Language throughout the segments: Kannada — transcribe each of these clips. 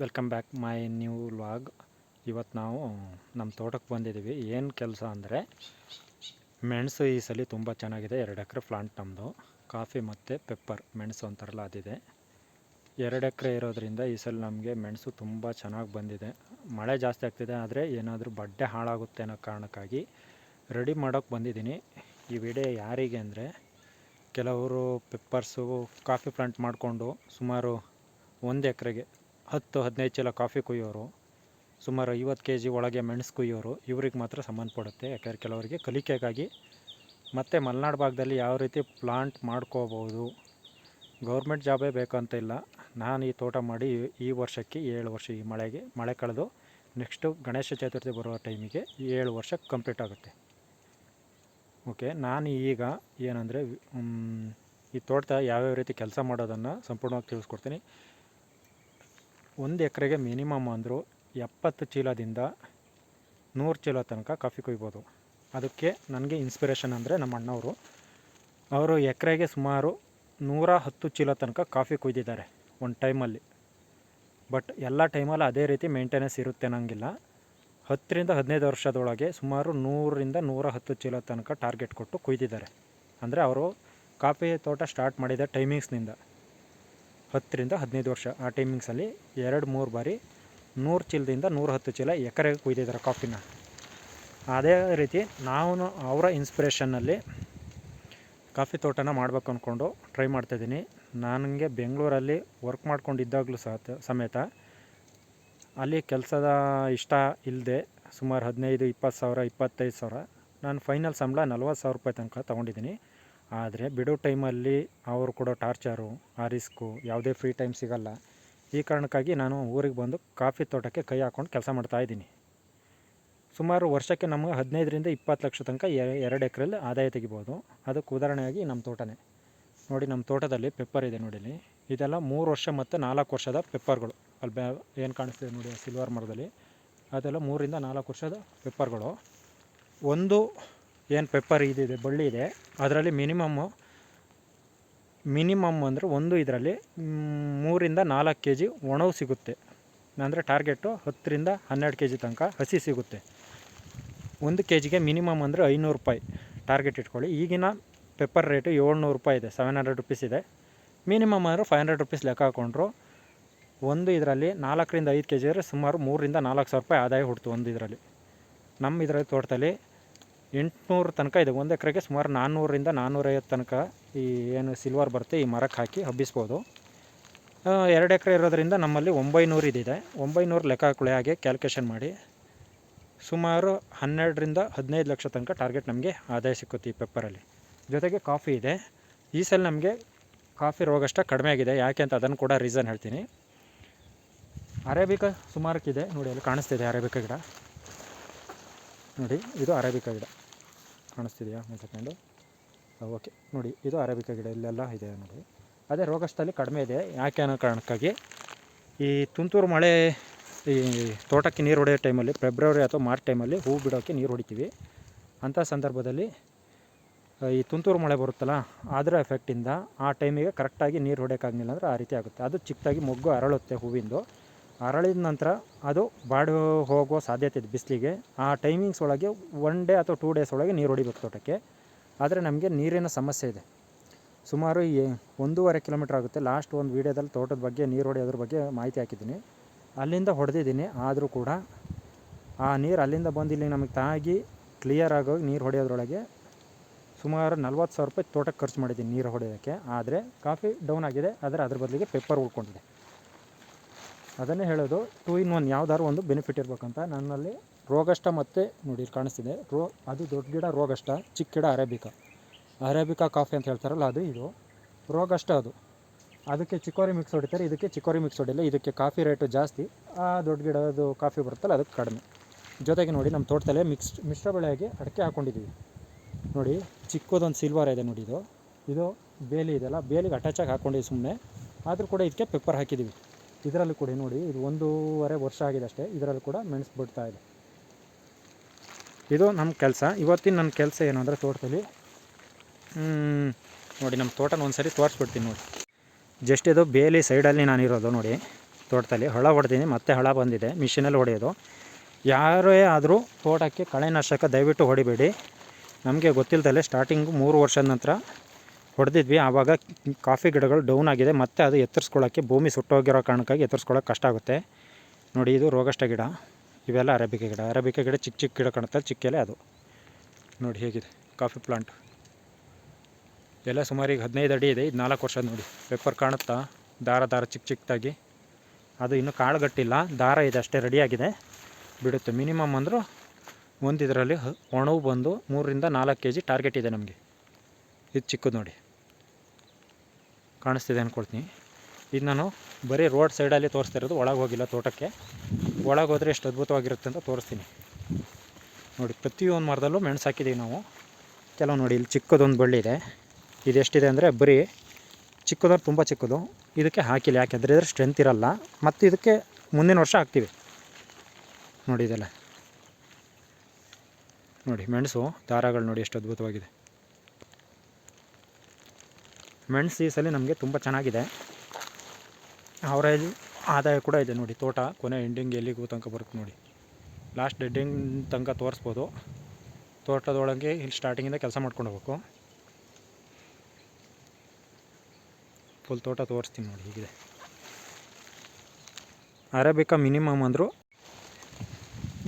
Welcome back my new vlog ಇವತ್ತು ನಾವು ನಮ್ಮ ತೋಟಕ್ಕೆ ಬಂದಿದ್ದೀವಿ ಏನು ಕೆಲಸ ಅಂದರೆ, ಮೆಣಸು ಈ ಸಲ ತುಂಬ ಚೆನ್ನಾಗಿದೆ. ಎರಡು ಎಕರೆ ಪ್ಲಾಂಟ್ ನಮ್ಮದು ಕಾಫಿ ಮತ್ತು ಪೆಪ್ಪರ್ ಮೆಣಸು ಅಂತಾರಲ್ಲ ಅದಿದೆ. ಎರಡು ಎಕರೆ ಇರೋದ್ರಿಂದ ಈ ಸಲ ನಮಗೆ ಮೆಣಸು ತುಂಬ ಚೆನ್ನಾಗಿ ಬಂದಿದೆ. ಮಳೆ ಜಾಸ್ತಿ ಆಗ್ತಿದೆ, ಆದರೆ ಏನಾದರೂ ಬಡ್ಡೆ ಹಾಳಾಗುತ್ತೆ ಅನ್ನೋ ಕಾರಣಕ್ಕಾಗಿ ರೆಡಿ ಮಾಡೋಕ್ಕೆ ಬಂದಿದ್ದೀನಿ. ಈ ವಿಡಿಯೋ ಯಾರಿಗೆ ಅಂದರೆ, ಕೆಲವರು ಪೆಪ್ಪರ್ಸು ಕಾಫಿ ಪ್ಲಾಂಟ್ ಮಾಡಿಕೊಂಡು ಸುಮಾರು ಒಂದು ಎಕರೆಗೆ ಹತ್ತು, ಹದಿನೈದು ಚೀಲ ಕಾಫಿ ಕುಯ್ಯೋರು, ಸುಮಾರು ಐವತ್ತು ಕೆ ಜಿ ಒಳಗೆ ಮೆಣಸು ಕುಯ್ಯೋರು, ಇವ್ರಿಗೆ ಮಾತ್ರ ಸಂಬಂಧಪಡುತ್ತೆ ಯಾಕೆಂದರೆ ಕೆಲವರಿಗೆ ಕಲಿಕೆಗಾಗಿ ಮತ್ತು ಮಲೆನಾಡು ಭಾಗದಲ್ಲಿ ಯಾವ ರೀತಿ ಪ್ಲಾಂಟ್ ಮಾಡ್ಕೋಬೋದು, ಗೌರ್ಮೆಂಟ್ ಜಾಬೇ ಬೇಕಂತ ಇಲ್ಲ. ನಾನು ಈ ತೋಟ ಮಾಡಿ ಈ ವರ್ಷಕ್ಕೆ ಏಳು ವರ್ಷ ಈ ಮಳೆಗೆ, ಮಳೆ ಕಳೆದು ನೆಕ್ಸ್ಟು ಗಣೇಶ ಚತುರ್ಥಿ ಬರೋ ಟೈಮಿಗೆ ಏಳು ವರ್ಷ ಕಂಪ್ಲೀಟ್ ಆಗುತ್ತೆ. ಓಕೆ ನಾನು ಈಗ ಏನಂದರೆ ಈ ತೋಟ ಯಾವ್ಯಾವ ರೀತಿ ಕೆಲಸ ಮಾಡೋದನ್ನು ಸಂಪೂರ್ಣವಾಗಿ ತಿಳಿಸ್ಕೊಡ್ತೀನಿ. ಒಂದು ಎಕರೆಗೆ ಮಿನಿಮಮ್ ಅಂದರೂ ಎಪ್ಪತ್ತು ಚೀಲದಿಂದ ನೂರು ಚೀಲ ತನಕ ಕಾಫಿ ಕೊಯ್ಬೋದು. ಅದಕ್ಕೆ ನನಗೆ ಇನ್ಸ್ಪಿರೇಷನ್ ಅಂದರೆ ನಮ್ಮ ಅಣ್ಣವರು. ಅವರು ಎಕರೆಗೆ ಸುಮಾರು ನೂರ ಹತ್ತು ಚೀಲ ತನಕ ಕಾಫಿ ಕೊಯ್ದಿದ್ದಾರೆ ಒಂದು ಟೈಮಲ್ಲಿ. ಬಟ್ ಎಲ್ಲ ಟೈಮಲ್ಲಿ ಅದೇ ರೀತಿ ಮೇಂಟೆನೆನ್ಸ್ ಇರುತ್ತೆ ಅನ್ನಂಗಿಲ್ಲ. ಹತ್ತರಿಂದ ಹದಿನೈದು ವರ್ಷದೊಳಗೆ ಸುಮಾರು ನೂರರಿಂದ ನೂರ ಹತ್ತು ಚೀಲ ತನಕ ಟಾರ್ಗೆಟ್ ಕೊಟ್ಟು ಕೊಯ್ದಿದ್ದಾರೆ. ಅಂದರೆ ಅವರು ಕಾಫಿ ತೋಟ ಸ್ಟಾರ್ಟ್ ಮಾಡಿದ ಟೈಮಿಂಗ್ಸ್ನಿಂದ ಹತ್ತರಿಂದ ಹದಿನೈದು ವರ್ಷ. ಆ ಟೈಮಿಂಗ್ಸಲ್ಲಿ ಎರಡು, ಮೂರು ಬಾರಿ ನೂರು ಚೀಲದಿಂದ ನೂರು ಹತ್ತು ಚೀಲ ಎಕರೆಗೆ ಕೊಯ್ದಿದ್ದಾರೆ ಕಾಫಿನ. ಅದೇ ರೀತಿ ನಾವು ಅವರ ಇನ್ಸ್ಪಿರೇಷನ್ನಲ್ಲಿ ಕಾಫಿ ತೋಟನ ಮಾಡಬೇಕು ಅಂದ್ಕೊಂಡು ಟ್ರೈ ಮಾಡ್ತಾಯಿದ್ದೀನಿ ನನಗೆ ಬೆಂಗಳೂರಲ್ಲಿ ವರ್ಕ್ ಮಾಡ್ಕೊಂಡಿದ್ದಾಗಲೂ ಸಹ ಸಮೇತ ಅಲ್ಲಿ ಕೆಲಸದ ಇಷ್ಟ ಇಲ್ಲದೆ ಸುಮಾರು ಹದಿನೈದು, ಇಪ್ಪತ್ತು ಸಾವಿರ, ಇಪ್ಪತ್ತೈದು ಸಾವಿರ. ನಾನು ಫೈನಲ್ ಸಂಬಳ ನಲ್ವತ್ತು ಸಾವಿರ ರೂಪಾಯಿ ತನಕ ತೊಗೊಂಡಿದ್ದೀನಿ. ಆದರೆ ಬಿಡೋ ಟೈಮಲ್ಲಿ ಅವರು ಕೊಡೋ ಟಾರ್ಚರು, ಆ ರಿಸ್ಕು ಯಾವುದೇ ಫ್ರೀ ಟೈಮ್ ಸಿಗಲ್ಲ. ಈ ಕಾರಣಕ್ಕಾಗಿ ನಾನು ಊರಿಗೆ ಬಂದು ಕಾಫಿ ತೋಟಕ್ಕೆ ಕೈ ಹಾಕ್ಕೊಂಡು ಕೆಲಸ ಮಾಡ್ತಾಯಿದ್ದೀನಿ ಸುಮಾರು ವರ್ಷಕ್ಕೆ ನಮಗೆ ಹದಿನೈದರಿಂದ ಇಪ್ಪತ್ತು ಲಕ್ಷ ತನಕ ಎರಡು ಎಕರೆಯಲ್ಲಿ ಆದಾಯ ತೆಗಿಬೋದು. ಅದಕ್ಕೆ ಉದಾಹರಣೆಯಾಗಿ ನಮ್ಮ ತೋಟನೇ. ನೋಡಿ ನಮ್ಮ ತೋಟದಲ್ಲಿ ಪೆಪ್ಪರ್ ಇದೆ ನೋಡಿಲಿ ಇದೆಲ್ಲ ಮೂರು ವರ್ಷ ಮತ್ತು ನಾಲ್ಕು ವರ್ಷದ ಪೆಪ್ಪರ್ಗಳು. ಅಲ್ಲಿ ಏನು ಕಾಣಿಸ್ತಿದೆ ನೋಡಿ ಸಿಲ್ವರ್ ಮರದಲ್ಲಿ. ಅದೆಲ್ಲ ಮೂರಿಂದ ನಾಲ್ಕು ವರ್ಷದ ಪೆಪ್ಪರ್ಗಳು. ಒಂದು ಏನು ಪೆಪ್ಪರ್ ಇದಿದೆ, ಬಳ್ಳಿ ಇದೆ, ಅದರಲ್ಲಿ ಮಿನಿಮಮ್ಮು ಮಿನಿಮಮ್ ಅಂದರೆ ಒಂದು ಇದರಲ್ಲಿ ಮೂರಿಂದ ನಾಲ್ಕು ಕೆ ಜಿ ಒಣವು ಸಿಗುತ್ತೆ. ಅಂದರೆ ಟಾರ್ಗೆಟು ಹತ್ತರಿಂದ ಹನ್ನೆರಡು ಕೆ ಜಿ ತನಕ ಹಸಿ ಸಿಗುತ್ತೆ. ಒಂದು ಕೆ ಜಿಗೆ ಮಿನಿಮಮ್ ಅಂದರೆ ಐನೂರು ರೂಪಾಯಿ ಟಾರ್ಗೆಟ್ ಇಟ್ಕೊಳ್ಳಿ. ಈಗಿನ ಪೆಪ್ಪರ್ ರೇಟು ಏಳ್ನೂರು ರೂಪಾಯಿ ಇದೆ ಸೆವೆನ್ ಹಂಡ್ರೆಡ್ ರುಪೀಸ್ ಇದೆ. ಮಿನಿಮಮ್ ಅಂದರೆ ಫೈವ್ ಹಂಡ್ರೆಡ್ ರುಪೀಸ್ ಲೆಕ್ಕ ಹಾಕೊಂಡ್ರು ಒಂದು ಇದರಲ್ಲಿ ನಾಲ್ಕರಿಂದ ಐದು ಕೆ ಜಿ ಅಂದರೆ ಸುಮಾರು ಮೂರರಿಂದ ನಾಲ್ಕು ಸಾವಿರ ರೂಪಾಯಿ ಆದಾಯ ಹುಡ್ತು ಒಂದು ಇದರಲ್ಲಿ. ನಮ್ಮ ಇದರಲ್ಲಿ ತೋಟದಲ್ಲಿ ಎಂಟುನೂರು ತನಕ, ಇದೆ ಒಂದು ಎಕರೆಗೆ ಸುಮಾರು ನಾನ್ನೂರರಿಂದ ನಾನ್ನೂರೈವತ್ತು ತನಕ ಈ ಏನು ಸಿಲ್ವರ್ ಬರುತ್ತೆ, ಈ ಮರಕ್ಕೆ ಹಾಕಿ ಹಬ್ಬಿಸ್ಬೋದು. ಎರಡು ಎಕರೆ ಇರೋದರಿಂದ ನಮ್ಮಲ್ಲಿ ಒಂಬೈನೂರು ಇದಿದೆ. ಒಂಬೈನೂರು ಲೆಕ್ಕ ಹಾಕೊಳ್ಳಿ ಹಾಗೆ ಕ್ಯಾಲ್ಕುಲೇಷನ್ ಮಾಡಿ. ಸುಮಾರು ಹನ್ನೆರಡರಿಂದ ಹದಿನೈದು ಲಕ್ಷ ತನಕ ಟಾರ್ಗೆಟ್ ನಮಗೆ ಆದಾಯ ಸಿಕ್ಕುತ್ತೆ ಈ ಪೆಪ್ಪರಲ್ಲಿ ಜೊತೆಗೆ ಕಾಫಿ ಇದೆ. ಈ ಸಲ ನಮಗೆ ಕಾಫಿ ರೋಗಷ್ಟ ಕಡಿಮೆ ಆಗಿದೆ. ಯಾಕೆ ಅಂತ ಅದನ್ನು ಕೂಡ ರೀಸನ್ ಹೇಳ್ತೀನಿ. ಅರೇಬಿಕಾ ಸುಮಾರಕ್ಕಿದೆ. ನೋಡಿ, ಅಲ್ಲಿ ಕಾಣಿಸ್ತಿದೆ ಅರೇಬಿಕಾ ಗಿಡ. ನೋಡಿ, ಇದು ಅರೇಬಿಕಾ ಗಿಡ. ಕಾಣಿಸ್ತಿದೆಯಾ ಒಂದು ಸೆಕೆಂಡು? ಓಕೆ ನೋಡಿ, ಇದು ಅರೇಬಿಕಾ ಗಿಡ, ಇಲ್ಲೆಲ್ಲ ಇದೆ ನೋಡಿ. ಅದೇ ರೋಗಸ್ಥಲ್ಲಿ ಕಡಿಮೆ ಇದೆ. ಯಾಕೆ ಅನ್ನೋ ಕಾರಣಕ್ಕಾಗಿ ಈ ತುಂತುರು ಮಳೆ, ಈ ತೋಟಕ್ಕೆ ನೀರು ಹೊಡೆಯೋ ಟೈಮಲ್ಲಿ ಫೆಬ್ರವರಿ ಅಥವಾ ಮಾರ್ಚ್ ಟೈಮಲ್ಲಿ ಹೂ ಬಿಡೋಕ್ಕೆ ನೀರು ಹೊಡಿತೀವಿ. ಅಂಥ ಸಂದರ್ಭದಲ್ಲಿ ಈ ತುಂತುರು ಮಳೆ ಬರುತ್ತಲ್ಲ, ಅದರ ಎಫೆಕ್ಟಿಂದ ಆ ಟೈಮಿಗೆ ಕರೆಕ್ಟಾಗಿ ನೀರು ಹೊಡೆಯೋಕ್ಕಾಗಲಿಲ್ಲ ಅಂದರೆ ಆ ರೀತಿ ಆಗುತ್ತೆ. ಅದು ಚಿಕ್ಕದಾಗಿ ಮೊಗ್ಗು ಅರಳುತ್ತೆ ಹೂವಿಂದು. ಅರಳಿದ ನಂತರ ಅದು ಬಾಡಿ ಹೋಗೋ ಸಾಧ್ಯತೆ ಇದೆ ಬಿಸಿಲಿಗೆ. ಆ ಟೈಮಿಂಗ್ಸ್ ಒಳಗೆ ಒನ್ ಡೇ ಅಥವಾ ಟೂ ಡೇಸ್ ಒಳಗೆ ನೀರು ಹೊಡಿಬೇಕು ತೋಟಕ್ಕೆ. ಆದರೆ ನಮಗೆ ನೀರಿನ ಸಮಸ್ಯೆ ಇದೆ. ಸುಮಾರು ಒಂದೂವರೆ ಕಿಲೋಮೀಟ್ರ್ ಆಗುತ್ತೆ. ಲಾಸ್ಟ್ ಒಂದು ವೀಡಿಯೋದಲ್ಲಿ ತೋಟದ ಬಗ್ಗೆ, ನೀರು ಹೊಡೆಯೋದ್ರ ಬಗ್ಗೆ ಮಾಹಿತಿ ಹಾಕಿದ್ದೀನಿ. ಅಲ್ಲಿಂದ ಹೊಡೆದಿದ್ದೀನಿ. ಆದರೂ ಕೂಡ ಆ ನೀರು ಅಲ್ಲಿಂದ ಬಂದು ಇಲ್ಲಿ ನಮಗೆ ತಾಗಿ ಕ್ಲಿಯರ್ ಆಗೋ ನೀರು ಹೊಡೆಯೋದ್ರೊಳಗೆ ಸುಮಾರು ನಲ್ವತ್ತು ಸಾವಿರ ರೂಪಾಯಿ ತೋಟಕ್ಕೆ ಖರ್ಚು ಮಾಡಿದ್ದೀನಿ ನೀರು ಹೊಡೆಯೋದಕ್ಕೆ. ಆದರೆ ಕಾಫಿ ಡೌನ್ ಆಗಿದೆ. ಆದರೆ ಅದ್ರ ಬದಲಿಗೆ ಪೆಪ್ಪರ್ ಉಳ್ಕೊಂಡಿದೆ. ಅದನ್ನೇ ಹೇಳೋದು ಟೂ ಇನ್ ಒನ್ ಯಾವ್ದಾದ್ರು ಒಂದು ಬೆನಿಫಿಟ್ ಇರಬೇಕಂತ ನನ್ನಲ್ಲಿ ರೋಗಷ್ಟ ಮತ್ತು ನೋಡಿ ಕಾಣಿಸ್ತಿದೆ. ರೋ, ಅದು ದೊಡ್ಡ ಗಿಡ ರೋಗಷ್ಟ, ಚಿಕ್ಕ ಗಿಡ ಅರೇಬಿಕಾ. ಅರೇಬಿಕಾ ಕಾಫಿ ಅಂತ ಹೇಳ್ತಾರಲ್ಲ, ಅದು ಇದು. ರೋಗಷ್ಟ ಅದು. ಅದಕ್ಕೆ ಚಿಕೋರಿ ಮಿಕ್ಸ್ ಹೊಡಿತಾರೆ, ಇದಕ್ಕೆ ಚಿಕೋರಿ ಮಿಕ್ಸ್ ಹೊಡಿಲ್ಲ, ಇದಕ್ಕೆ ಕಾಫಿ ರೇಟು ಜಾಸ್ತಿ. ಆ ದೊಡ್ಡ ಗಿಡದು ಕಾಫಿ ಬರುತ್ತಲ್ಲ, ಅದಕ್ಕೆ ಕಡಿಮೆ. ಜೊತೆಗೆ ನೋಡಿ ನಮ್ಮ ತೋಟದಲ್ಲೇ ಮಿಕ್ಸ್ ಮಿಶ್ರ ಬೆಳೆಯಾಗಿ ಅಡಿಕೆ ಹಾಕ್ಕೊಂಡಿದ್ದೀವಿ ನೋಡಿ ಚಿಕ್ಕದೊಂದು ಸಿಲ್ವರ್ ಇದೆ ನೋಡಿ ಇದು. ಇದು ಬೇಲಿ ಇದೆಲ್ಲ ಬೇಲಿಗೆ ಅಟ್ಯಾಚಾಗಿ ಹಾಕ್ಕೊಂಡಿದ್ದೀವಿ ಸುಮ್ಮನೆ ಆದರೂ ಕೂಡ ಇದಕ್ಕೆ ಪೆಪ್ಪರ್ ಹಾಕಿದ್ದೀವಿ ಇದರಲ್ಲಿ ಕೂಡ ನೋಡಿ, ಇದು ಒಂದೂವರೆ ವರ್ಷ ಆಗಿದೆ ಅಷ್ಟೇ. ಇದರಲ್ಲೂ ಕೂಡ ಮೆಣಸು ಬಿಡ್ತಾ ಇದೆ. ಇದು ನಮ್ಮ ಕೆಲಸ. ಇವತ್ತಿನ ನನ್ನ ಕೆಲಸ ಏನು ಅಂದರೆ ತೋಟದಲ್ಲಿ ನೋಡಿ ನಮ್ಮ ತೋಟನ ಒಂದು ಸರಿ ತೋರಿಸ್ಬಿಡ್ತೀನಿ ನೋಡಿ. ಜಸ್ಟ್ ಇದು ಬೇಲಿ ಸೈಡಲ್ಲಿ ನಾನಿರೋದು ನೋಡಿ, ತೋಟದಲ್ಲಿ. ಹಳ ಹೊಡೆದೀನಿ ಮತ್ತೆ ಹಳ ಬಂದಿದೆ. ಮಿಷಿನಲ್ಲಿ ಹೊಡೆಯೋದು. ಯಾರೇ ಆದರೂ ತೋಟಕ್ಕೆ ಕಳೆನಾಶಕ ದಯವಿಟ್ಟು ಹೊಡಿಬೇಡಿ. ನಮಗೆ ಗೊತ್ತಿಲ್ಲದಲ್ಲೇ ಸ್ಟಾರ್ಟಿಂಗು ಮೂರು ವರ್ಷದ ನಂತರ ಹೊಡೆದಿದ್ವಿ. ಆವಾಗ ಕಾಫಿ ಗಿಡಗಳು ಡೌನ್ ಆಗಿದೆ. ಮತ್ತೆ ಅದು ಎತ್ತರಿಸ್ಕೊಳ್ಳೋಕ್ಕೆ ಭೂಮಿ ಸುಟ್ಟೋಗಿರೋ ಕಾರಣಕ್ಕಾಗಿ ಎತ್ತರಿಸ್ಕೊಳ್ಳೋಕೆ ಕಷ್ಟ ಆಗುತ್ತೆ. ನೋಡಿ, ಇದು ರೋಗಷ್ಟ ಗಿಡ. ಇವೆಲ್ಲ ಅರೇಬಿಕೆ ಗಿಡ. ಅರೇಬಿಕೆ ಗಿಡ ಚಿಕ್ಕ ಚಿಕ್ಕ ಗಿಡ ಕಾಣುತ್ತೆ. ಚಿಕ್ಕೆಲೆ ಅದು. ನೋಡಿ ಹೇಗಿದೆ. Coffee plant. ಎಲ್ಲ ಸುಮಾರು ಈಗ ಹದಿನೈದು ಅಡಿ ಇದೆ. ಇದು ನಾಲ್ಕು ವರ್ಷದ ನೋಡಿ. ಪೇಪರ್ ಕಾಣುತ್ತಾ? ದಾರ ದಾರ ಚಿಕ್ಕ ಚಿಕ್ಕದಾಗಿ. ಅದು ಇನ್ನೂ ಕಾಳುಗಟ್ಟಿಲ್ಲ. ದಾರ ಇದೆ ಅಷ್ಟೇ ರೆಡಿಯಾಗಿದೆ ಬಿಡುತ್ತೆ. ಮಿನಿಮಮ್ ಅಂದರೂ ಒಂದು ಇದರಲ್ಲಿ ಒಣವು ಬಂದು ಮೂರರಿಂದ ನಾಲ್ಕು ಕೆ ಜಿ ಟಾರ್ಗೆಟ್ ಇದೆ ನಮಗೆ. ಇದು ಚಿಕ್ಕದು ನೋಡಿ. ಕಾಣಿಸ್ತಿದೆ ಅಂದ್ಕೊಳ್ತೀನಿ ಇದು ನಾನು ಬರೀ ರೋಡ್ ಸೈಡಲ್ಲಿ ತೋರಿಸ್ತಾ ಇರೋದು, ಒಳಗೆ ಹೋಗಿಲ್ಲ ತೋಟಕ್ಕೆ. ಒಳಗೆ ಹೋದರೆ ಎಷ್ಟು ಅದ್ಭುತವಾಗಿರುತ್ತೆ ಅಂತ ತೋರಿಸ್ತೀನಿ. ನೋಡಿ, ಪ್ರತಿಯೊಂದು ಮರದಲ್ಲೂ ಮೆಣಸು ಹಾಕಿದ್ದೀವಿ ನಾವು. ಕೆಲವು ನೋಡಿ, ಇಲ್ಲಿ ಚಿಕ್ಕದೊಂದು ಬಳ್ಳಿ ಇದೆ. ಇದೆಷ್ಟಿದೆ ಅಂದರೆ ಬರೀ ಚಿಕ್ಕದವ್ರು ತುಂಬ ಚಿಕ್ಕದು. ಇದಕ್ಕೆ ಹಾಕಿಲ್ಲ, ಯಾಕೆಂದರೆ ಇದ್ರ ಸ್ಟ್ರೆಂತ್ ಇರಲ್ಲ. ಮತ್ತು ಇದಕ್ಕೆ ಮುಂದಿನ ವರ್ಷ ಹಾಕ್ತೀವಿ. ನೋಡಿ ಇದೆಲ್ಲ. ನೋಡಿ, ಮೆಣಸು, ದಾರಗಳು ನೋಡಿ ಎಷ್ಟು ಅದ್ಭುತವಾಗಿದೆ. ಮೆಣಸು ಈ ಸಲ ನಮಗೆ ತುಂಬ ಚೆನ್ನಾಗಿದೆ. ಅವರೇಜ್ ಆದಾಯ ಕೂಡ ಇದೆ ನೋಡಿ, ತೋಟ, ಕೊನೆ ಎಂಡಿಂಗ್ ಎಲ್ಲಿಗೂ ತನಕ ಬರುತ್ತೆ ನೋಡಿ. ಲಾಸ್ಟ್ ಡೆಡ್ಡಿಂಗ್ ತನಕ ತೋರಿಸ್ಬೋದು. ತೋಟದೊಳಗೆ ಇಲ್ಲಿ ಸ್ಟಾರ್ಟಿಂಗಿಂದ ಕೆಲಸ ಮಾಡ್ಕೊಂಡು ಹೋಗ್ಬೇಕು. ಫುಲ್ ತೋಟ ತೋರಿಸ್ತೀನಿ ನೋಡಿ, ಹೀಗಿದೆ. ಅರೇಬಿಕಾ ಮಿನಿಮಮ್ ಅಂದರು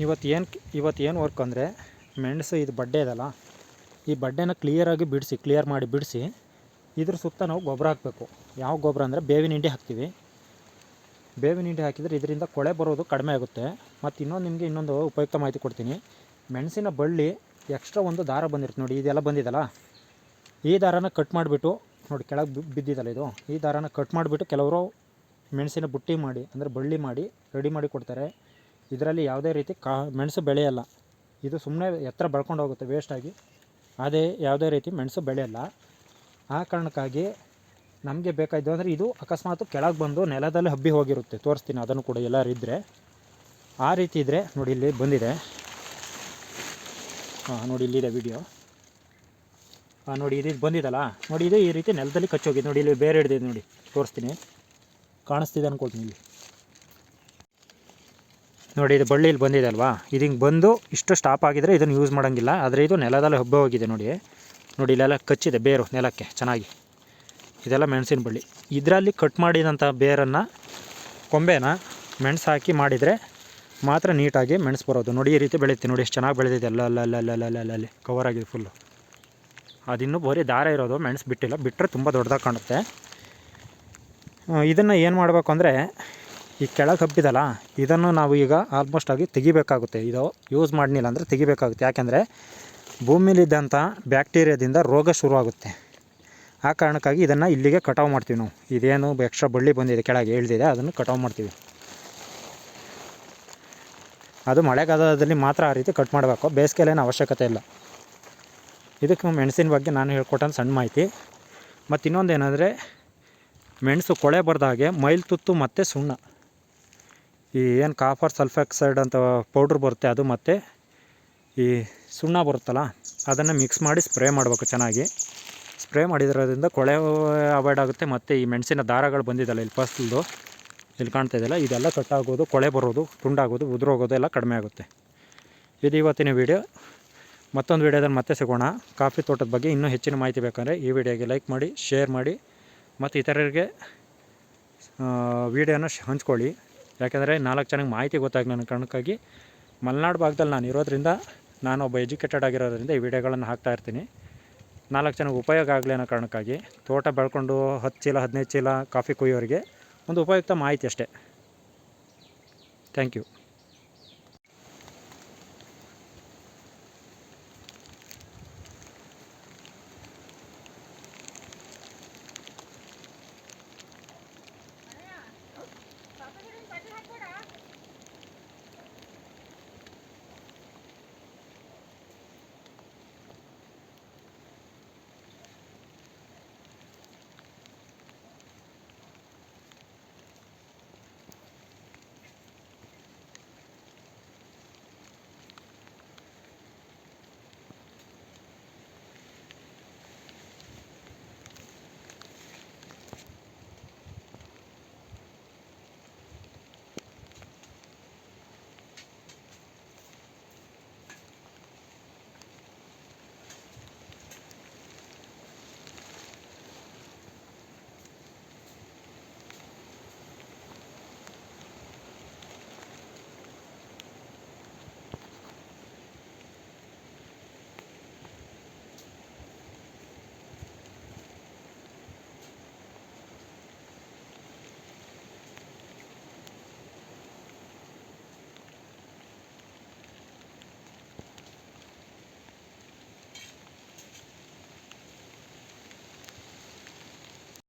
ಇವತ್ತು ಏನು ಇವತ್ತು ಏನು ವರ್ಕ್ ಅಂದರೆ, ಮೆಣಸು ಇದು ಬಡ್ಡೆ ಇದಲ್ಲ, ಈ ಬಡ್ಡೆನ ಕ್ಲಿಯರಾಗಿ ಬಿಡಿಸಿ ಕ್ಲಿಯರ್ ಮಾಡಿ ಬಿಡಿಸಿ ಇದ್ರ ಸುತ್ತ ನಾವು ಗೊಬ್ಬರ ಹಾಕಬೇಕು. ಯಾವ ಗೊಬ್ಬರ ಅಂದರೆ ಬೇವಿನ ಹಿಂಡಿ ಹಾಕ್ತೀವಿ. ಬೇವಿನ ಹಿಂಡಿ ಹಾಕಿದರೆ ಇದರಿಂದ ಕೊಳೆ ಬರೋದು ಕಡಿಮೆ ಆಗುತ್ತೆ. ಮತ್ತು ಇನ್ನೊಂದು ನಿಮಗೆ ಇನ್ನೊಂದು ಉಪಯುಕ್ತ ಮಾಹಿತಿ ಕೊಡ್ತೀನಿ. ಮೆಣಸಿನ ಬಳ್ಳಿ ಎಕ್ಸ್ಟ್ರಾ ಒಂದು ದಾರ ಬಂದಿರುತ್ತೆ ನೋಡಿ, ಇದೆಲ್ಲ ಬಂದಿದಲ್ಲ ಈ ದಾರನ ಕಟ್ ಮಾಡಿಬಿಟ್ಟು, ನೋಡಿ ಕೆಳಗೆ ಬಿದ್ದಿದ್ದಲ್ಲ ಇದು? ಈ ದಾರನ ಕಟ್ ಮಾಡಿಬಿಟ್ಟು ಕೆಲವರು ಮೆಣಸಿನ ಬುಟ್ಟಿ ಮಾಡಿ, ಅಂದರೆ ಬಳ್ಳಿ ಮಾಡಿ ರೆಡಿ ಮಾಡಿ ಕೊಡ್ತಾರೆ. ಇದರಲ್ಲಿ ಯಾವುದೇ ರೀತಿ ಕಾ ಮೆಣಸು ಬೆಳೆಯಲ್ಲ. ಇದು ಸುಮ್ಮನೆ ಎತ್ತರ ಬಳ್ಕೊಂಡು ಹೋಗುತ್ತೆ ವೇಸ್ಟಾಗಿ ಅದೇ ಯಾವುದೇ ರೀತಿ ಮೆಣಸು ಬೆಳೆಯಲ್ಲ. ಆ ಕಾರಣಕ್ಕಾಗಿ ನಮಗೆ ಬೇಕಾಯಿತು ಅಂದರೆ ಇದು ಅಕಸ್ಮಾತ್ ಕೆಳಗೆ ಬಂದು ನೆಲದಲ್ಲಿ ಹಬ್ಬಿ ಹೋಗಿರುತ್ತೆ. ತೋರಿಸ್ತೀನಿ ಅದನ್ನು ಕೂಡ ಎಲ್ಲರೂ ಇದ್ದರೆ ಆ ರೀತಿ ಇದ್ದರೆ ನೋಡಿ ಇಲ್ಲಿ ಬಂದಿದೆ. ಹಾಂ ನೋಡಿ ಇಲ್ಲಿದೆ ವಿಡಿಯೋ ಹಾಂ ನೋಡಿ ಇದು ಬಂದಿದಲ್ಲ. ನೋಡಿ ಇದು ಈ ರೀತಿ ನೆಲದಲ್ಲಿ ಕಚ್ಚೋಗಿದೆ ನೋಡಿ ಇಲ್ಲಿ ಬೇರೆ ಹಿಡಿದಿದೆ ನೋಡಿ. ತೋರಿಸ್ತೀನಿ. ಕಾಣಿಸ್ತಿದೆ ಅನ್ಕೊಳ್ತೀನಿ ಇಲ್ಲಿ. ನೋಡಿ ಇದು ಬಳ್ಳಿ ಇಲ್ಲಿ ಬಂದಿದೆ ಅಲ್ವಾ? ಇದು ಹಿಂಗೆ ಬಂದು ಇಷ್ಟು ಸ್ಟಾಪ್ ಆಗಿದ್ರೆ ಇದನ್ನು ಯೂಸ್ ಮಾಡೋಂಗಿಲ್ಲ. ಆದರೆ ಇದು ನೆಲದಲ್ಲಿ ಹಬ್ಬ ಹೋಗಿದೆ ನೋಡಿ. ನೋಡಿ, ಇಲ್ಲೆಲ್ಲ ಕಚ್ಚಿದೆ ಬೇರು, ನೆಲಕ್ಕೆ, ಚೆನ್ನಾಗಿ. ಇದೆಲ್ಲ ಮೆಣಸಿನ ಬಳ್ಳಿ. ಇದರಲ್ಲಿ ಕಟ್ ಮಾಡಿದಂಥ ಬೇರನ್ನು ಕೊಂಬೆನ ಮೆಣಸು ಹಾಕಿ ಮಾಡಿದರೆ ಮಾತ್ರ ನೀಟಾಗಿ ಮೆಣಸು ಬರೋದು. ನೋಡಿ, ಈ ರೀತಿ ಬೆಳೆಯುತ್ತೆ. ನೋಡಿ, ಎಷ್ಟು ಚೆನ್ನಾಗಿ ಬೆಳೆದಿದೆ. ಅಲ್ಲ ಅಲ್ಲ ಅಲ್ಲ ಅಲ್ಲ ಅಲ್ಲ ಅಲ್ಲ, ಅಲ್ಲಿ ಕವರ್ ಆಗಿದೆ ಫುಲ್ಲು ಅದಿನ್ನೂ ಬರೀ ದಾರ ಇರೋದು, ಮೆಣಸು ಬಿಟ್ಟಿಲ್ಲ. ಬಿಟ್ಟರೆ ತುಂಬ ದೊಡ್ಡದಾಗಿ ಕಾಣುತ್ತೆ. ಇದನ್ನು ಏನು ಮಾಡಬೇಕು ಅಂದರೆ, ಈ ಕೆಳಗೆ ಹಬ್ಬಿದಲ್ಲ, ಇದನ್ನು ನಾವು ಈಗ ಆಲ್ಮೋಸ್ಟ್ ಆಗಿ ತೆಗಿಬೇಕಾಗುತ್ತೆ. ಇದು ಯೂಸ್ ಮಾಡಲಿಲ್ಲ ಅಂದರೆ ತೆಗಿಬೇಕಾಗುತ್ತೆ. ಯಾಕೆಂದರೆ ಭೂಮಿಲಿದ್ದಂಥ ಬ್ಯಾಕ್ಟೀರಿಯಾದಿಂದ ರೋಗ ಶುರುವಾಗುತ್ತೆ. ಆ ಕಾರಣಕ್ಕಾಗಿ ಇದನ್ನು ಇಲ್ಲಿಗೆ ಕಟಾವು ಮಾಡ್ತೀವಿ ನಾವು. ಇದೇನು ಎಕ್ಸ್ಟ್ರಾ ಬಳ್ಳಿ ಬಂದಿದೆ, ಕೆಳಗೆ ಇಳಿದಿದೆ ಅದನ್ನು ಕಟಾವು ಮಾಡ್ತೀವಿ. ಅದು ಮಳೆಗಾಲದಲ್ಲಿ ಮಾತ್ರ ಆ ರೀತಿ ಕಟ್ ಮಾಡಬೇಕು. ಬೇಸಿಗೆಲೇನು ಅವಶ್ಯಕತೆ ಇಲ್ಲ. ಇದಕ್ಕೆ ಮೆಣಸಿನ ಬಗ್ಗೆ ನಾನು ಹೇಳ್ಕೊಟ್ಟಂತ ಸಣ್ಣ ಮಾಹಿತಿ. ಮತ್ತು ಇನ್ನೊಂದು ಏನಂದರೆ, ಮೆಣಸು ಕೊಳೆ ಬರೆದ ಹಾಗೆ ಮೈಲ್ ತುತ್ತು ಮತ್ತು ಸುಣ್ಣ. ಈ ಏನು ಕಾಫರ್ ಸಲ್ಫಾಕ್ಸೈಡ್ ಅಂತ ಪೌಡ್ರ್ ಬರುತ್ತೆ, ಅದು ಮತ್ತು ಈ ಸುಣ್ಣ ಬರುತ್ತಲ್ಲ, ಅದನ್ನು ಮಿಕ್ಸ್ ಮಾಡಿ ಸ್ಪ್ರೇ ಮಾಡಬೇಕು ಚೆನ್ನಾಗಿ. ಸ್ಪ್ರೇ ಮಾಡಿದ್ರೋದ್ರಿಂದ ಕೊಳೆ ಅವಾಯ್ಡ್ ಆಗುತ್ತೆ, ಮತ್ತು ಈ ಮೆಣಸಿನ ದಾರಗಳು ಬಂದಿದ್ದಲ್ಲ ಇಲ್ಲಿ ಫಸ್ಲ್ದು ಇಲ್ಲಿ ಕಾಣ್ತಾ ಇದೆಯಲ್ಲ, ಇದೆಲ್ಲ ಕಟ್ಟಾಗೋದು ಕೊಳೆ ಬರೋದು, ತುಂಡಾಗೋದು, ಉದುರೋಗೋದು ಎಲ್ಲ ಕಡಿಮೆ ಆಗುತ್ತೆ. ಇದು ಇವತ್ತಿನ ವೀಡಿಯೋ ಮತ್ತೊಂದು ವೀಡಿಯೋದಲ್ಲಿ ಮತ್ತೆ ಸಿಗೋಣ. ಕಾಫಿ ತೋಟದ ಬಗ್ಗೆ ಇನ್ನೂ ಹೆಚ್ಚಿನ ಮಾಹಿತಿ ಬೇಕಂದರೆ ಈ ವಿಡಿಯೋಗೆ ಲೈಕ್ ಮಾಡಿ ಶೇರ್ ಮಾಡಿ, ಮತ್ತು ಇತರರಿಗೆ ವೀಡಿಯೋನ ಹಂಚ್ಕೊಳ್ಳಿ. ಯಾಕೆಂದರೆ ನಾಲ್ಕು ಜನಕ್ಕೆ ಮಾಹಿತಿ ಗೊತ್ತಾಗಿ ನನ್ನ ಕಾರಣಕ್ಕಾಗಿ ಮಲೆನಾಡು ಭಾಗದಲ್ಲಿ ನಾನು ಇರೋದ್ರಿಂದ ನಾನು ಒಬ್ಬ ಎಜುಕೇಟೆಡ್ ಆಗಿರೋದ್ರಿಂದ ಈ ವಿಡಿಯೋಗಳನ್ನು ಹಾಕ್ತಾ ಇರ್ತೀನಿ. ನಾಲ್ಕು ಜನಕ್ಕೆ ಉಪಯೋಗ ಆಗಲಿ ಅನ್ನೋ ಕಾರಣಕ್ಕಾಗಿ ತೋಟ ಬೆಳ್ಕೊಂಡು ಹತ್ತು ಚೀಲ, ಹದಿನೈದು ಚೀಲ, ಕಾಫಿ ಕುಯ್ಯೋರಿಗೆ ಒಂದು ಉಪಯುಕ್ತ ಮಾಹಿತಿ ಅಷ್ಟೇ. Thank you.